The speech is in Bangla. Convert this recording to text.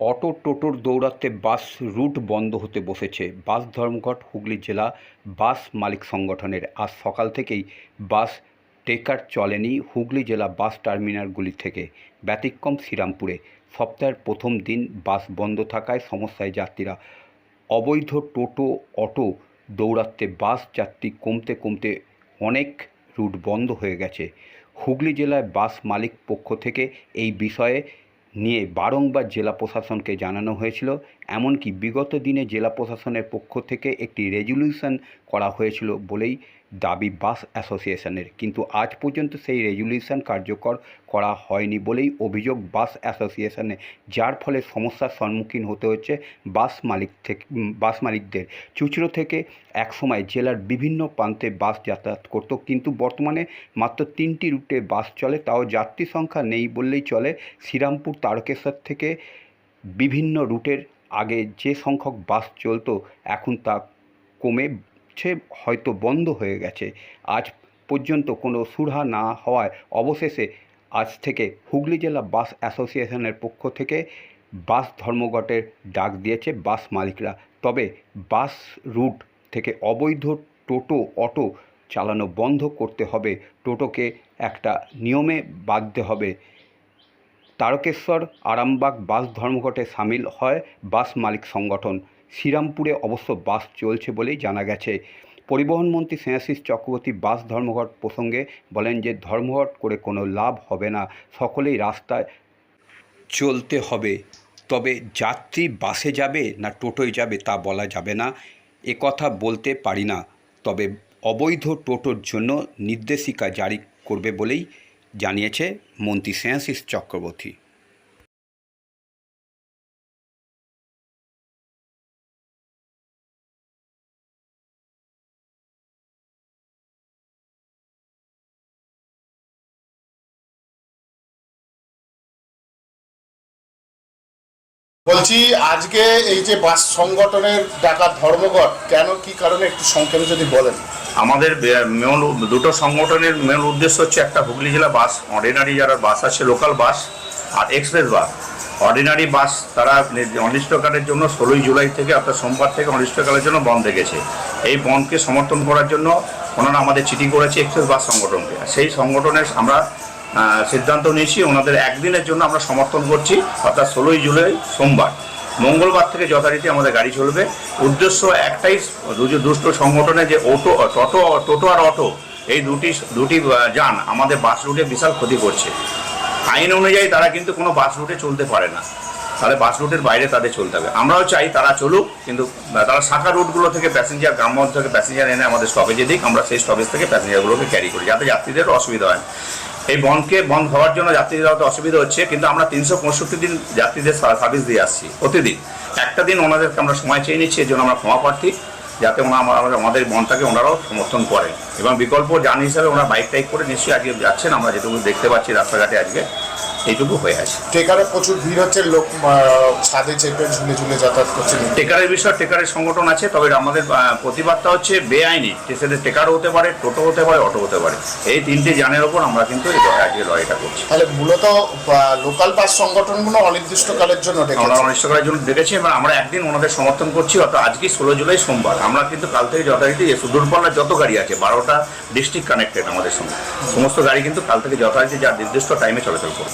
অটো টোটোর দৌরাত্ম্যে বাস রুট বন্ধ হতে বসেছে। বাস ধর্মঘট, হুগলি জেলা বাস মালিক সংগঠনের। আজ সকাল থেকেই বাস টেকার চলেনি হুগলি জেলা বাস টার্মিনালগুলি থেকে। ব্যতিক্রম শ্রীরামপুরে। সপ্তাহের প্রথম দিন বাস বন্ধ থাকায় সমস্যায় যাত্রীরা অবৈধ টোটো, অটো দৌরাত্ম্যে বাস যাত্রী কমতে কমতে অনেক রুট বন্ধ হয়ে গেছে। হুগলি জেলায় বাস মালিক পক্ষ থেকে এই বিষয়ে নিয়ে বারংবার জেলা প্রশাসনকে জানানো হয়েছিল, এমনকি বিগত দিনে জেলা প্রশাসনের পক্ষ থেকে একটি রেজুলিউশন করা হয়েছিল বলেই দাবি বাস অ্যাসোসিয়েশনের। কিন্তু আজ পর্যন্ত সেই রেজুলিউশন কার্যকর করা হয়নি বলেই অভিযোগ বাস অ্যাসোসিয়েশনে, যার ফলে সমস্যার সম্মুখীন হতে হচ্ছে বাস মালিক থেকে বাস মালিকদের। চুচড়ো থেকে একসময় জেলার বিভিন্ন প্রান্তে বাস যাতায়াত করত, কিন্তু বর্তমানে মাত্র তিনটি রুটে বাস চলে, তাও যাত্রী সংখ্যা নেই বললেই চলে শ্রীরামপুর, তারকেশ্বর থেকে বিভিন্ন রুটের আগে যে সংখ্যক বাস চলতো, এখন তা কমেছে হয়তো বন্ধ হয়ে গেছে। আজ পর্যন্ত কোনো সুরাহা না হওয়ায় অবশেষে আজ থেকে হুগলি জেলা বাস অ্যাসোসিয়েশনের পক্ষ থেকে বাস ধর্মঘটের ডাক দিয়েছে বাস মালিকরা। তবে বাস রুট থেকে অবৈধ টোটো, অটো চালানো বন্ধ করতে হবে। টোটোকে একটা নিয়মে বাঁধতে হবে। তারকেশ্বর, আরামবাগ বাস ধর্মঘটে সামিল হয় বাস মালিক সংগঠন। শ্রীরামপুরে অবশ্য বাস চলছে বলেই জানা গেছে। পরিবহন মন্ত্রী চক্রবর্তী বাস ধর্মঘট প্রসঙ্গে বলেন যে, ধর্মঘট করে কোনো লাভ হবে না, সকলেই রাস্তায় চলতে হবে। তবে যাত্রী বাসে যাবে না টোটোয় যাবে তা বলা যাবে না, এ কথা বলতে পারি না। তবে অবৈধ টোটোর জন্য নির্দেশিকা জারি করবে বলেই জানিয়েছে মন্ত্রী স্নেহাশিস চক্রবর্তী। বলছি, আজকে এই যে বাস সংগঠনের ডাকা ধর্মঘট, কেন, কি কারণে একটু সংক্ষেপে যদি বলেন? আমাদের মূল দুটো সংগঠনের মূল উদ্দেশ্য হচ্ছে একটা হুগলি জেলা বাস অর্ডিনারি যারা বাস আছে লোকাল বাস, আর এক্সপ্রেস বাস। অর্ডিনারি বাস তারা অনির্দিষ্টকালের জন্য ষোলোই জুলাই থেকে অর্থাৎ সোমবার থেকে অনির্দিষ্টকালের জন্য বন্ধ রেখেছে এই বন্ধকে সমর্থন করার জন্য ওনারা আমাদের চিঠি করেছে এক্সপ্রেস বাস সংগঠনকে। সেই সংগঠনের আমরা সিদ্ধান্ত নিয়েছি। ওনাদের একদিনের জন্য আমরা সমর্থন করছি, অর্থাৎ ষোলোই জুলাই সোমবার। মঙ্গলবার থেকে যথারীতি আমাদের গাড়ি চলবে। উদ্দেশ্য একটাই দুষ্ট সংগঠনে যে অটো, টোটো টোটো আর অটো, এই দুটি দুটি যান আমাদের বাস রুটে বিশাল ক্ষতি করছে। আইন অনুযায়ী তারা কিন্তু কোনো বাস রুটে চলতে পারে না। তাহলে বাস রুটের বাইরে তাদের চলতে হবে। আমরাও চাই তারা চলুক, কিন্তু তারা শাখা রুটগুলো থেকে প্যাসেঞ্জার গ্রামগঞ্জ থেকে প্যাসেঞ্জার এনে আমাদের স্টপেজে দিক। আমরা সেই স্টপেজ থেকে প্যাসেঞ্জারগুলোকে ক্যারি করি, যাতে যাত্রীদের অসুবিধা হয় এই বনকে বন্ধ হওয়ার জন্য যাত্রীদের হয়তো অসুবিধা হচ্ছে, কিন্তু আমরা তিনশো পঁয়ষট্টি দিন যাত্রীদের সার্ভিস দিয়ে আসছি প্রতিদিন। একটা দিন ওনাদেরকে আমরা সময় চেয়ে নিচ্ছি, এর জন্য আমরা ক্ষমা প্রার্থী, যাতে ওনা আমা- আমাদের আমাদের বনটাকে ওনারাও সমর্থন করেন। এবং বিকল্প যান হিসাবে ওনারা বাইক টাইক করে নিশ্চয়ই আজকে যাচ্ছেন, আমরা যেটুকু দেখতে পাচ্ছি রাস্তাঘাটে আজকে। এইটুকু হয়ে আছে। টেকারে প্রচুর ভিড় হচ্ছে লোক ছাদে চেপে ঝুলে ঝুলে যাতায়াত করছে টেকারের বিষয় টেকারের সংগঠন আছে তবে আমাদের প্রতিবাদটা হচ্ছে বেআইনি। সেটা টেকারও হতে পারে টোটো হতে পারে অটো হতে পারে। এই তিনটে যানের ওপর আমরা কিন্তু আজকে লড়াইটা করছি। তাহলে মূলত লোকাল বাস সংগঠনগুলো অনির্দিষ্টকালের জন্য আমরা ডেকেছে অনিষ্টকালের জন্য দেখেছি এবং আমরা একদিন ওনাদের সমর্থন করছি অর্থাৎ আজকে ষোলো জুলাই সোমবার। আমরা কিন্তু কাল থেকে যথারীতি যে দূরপাল্লার যত গাড়ি আছে বারোটা ডিস্ট্রিক্ট কানেক্টেড আমাদের সঙ্গে। সমস্ত গাড়ি কিন্তু কাল থেকে যথারীতি যার নির্দিষ্ট টাইমে চলাচল করবে।